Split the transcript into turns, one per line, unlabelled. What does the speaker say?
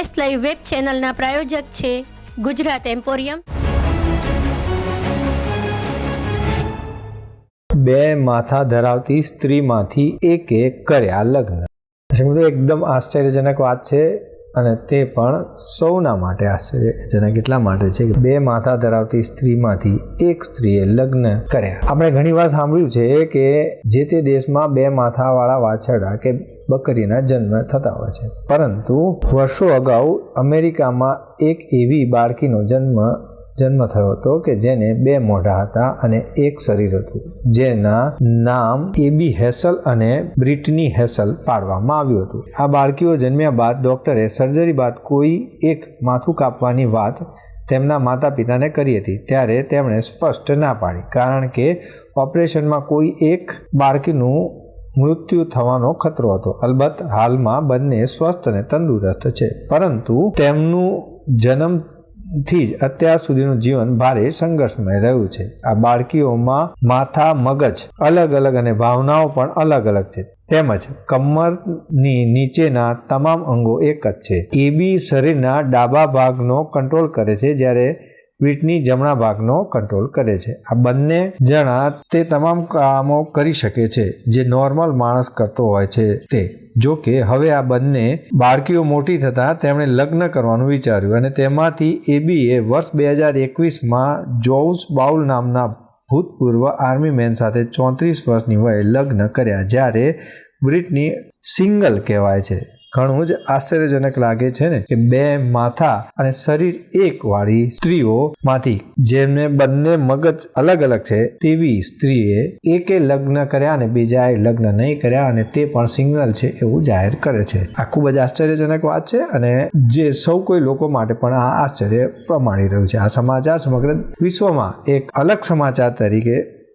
S live web ચેનલના પ્રાયોજક છે Gujarat emporium.
બે માથા ધરાવતી સ્ત્રીમાંથી એકે કર્યા લગ્ન. મિત્રો, એકદમ આશ્ચર્યજનક વાત છે. અને તે પણ સૌના માટે આશ્ચર્યજનક કેટલા માટે છે કે બે માથા ધરાવતી સ્ત્રીમાંથી એક સ્ત્રીએ લગ્ન કર્યા. આપણે ઘણી વાર સાંભળ્યું છે કે જે તે દેશમાં બે માથાવાળા વાછરડા કે બકરીના જન્મ થતા હોય છે. પરંતુ વર્ષો અગાઉ અમેરિકામાં એક એવી બાળકીનો જન્મ જન્મ થયો હતો કે જેને બે મોઢા હતા અને એક શરીર હતું, જેના નામ એબી હેસલ અને બ્રિટની હેસલ પાડવામાં આવ્યું હતું. આ બાળકીઓ જન્મ્યા બાદ ડોક્ટરે સર્જરી બાદ કોઈ એક માથું કાપવાની વાત તેમના માતા પિતાને કરી હતી, ત્યારે તેમણે સ્પષ્ટ ના પાડી, કારણ કે ઓપરેશનમાં કોઈ એક બાળકીનું મૃત્યુ થવાનો ખતરો હતો. અલબત્ત, હાલમાં બંને સ્વસ્થ અને તંદુરસ્ત છે, પરંતુ તેમનું જન્મ થી જ અત્યાર સુધીનું જીવન ભારે સંઘર્ષમય રહ્યું છે. આ બાળકીઓમાં માથા, મગજ અલગ અલગ અને ભાવનાઓ પણ અલગ અલગ છે. તેમજ કમરની નીચેના તમામ અંગો એક જ છે. એબી શરીરના ડાબા ભાગનો કંટ્રોલ કરે છે જ્યારે વીટની જમણા ભાગનો કંટ્રોલ કરે છે. આ બંને જણા તે તમામ કામો કરી શકે છે, જે નોર્મલ માણસ કરતો હોય છે તે. જો કે હવે આ બંને બાળકીઓ મોટી થતાં તેમણે લગ્ન કરવાનું વિચાર્યું અને તેમાંથી એબીએ વર્ષ બે હજાર એકવીસમાં જોઉસ બાઉલ નામના ભૂતપૂર્વ આર્મી મેન સાથે ચોત્રીસ વર્ષની વયે લગ્ન કર્યા, જ્યારે બ્રિટની સિંગલ કહેવાય છે. ઘણું જ આશ્ચર્યજનક લાગે છે ને કે બે માથા અને શરીર એક વાળી સ્ત્રીઓમાંથી, જેમને બંને મગજ અલગ અલગ છે, તેવી સ્ત્રીએ એકે લગ્ન કર્યા અને બીજાએ લગ્ન નહીં કર્યા અને તે પણ સિગ્નલ છે એવું જાહેર કરે છે. આ ખૂબ જ આશ્ચર્યજનક વાત છે અને જે સૌ કોઈ લોકો માટે પણ આ આશ્ચર્ય પ્રમાણી રહ્યું છે. આ સમાચાર સમગ્ર વિશ્વમાં એક અલગ સમાચાર તરીકે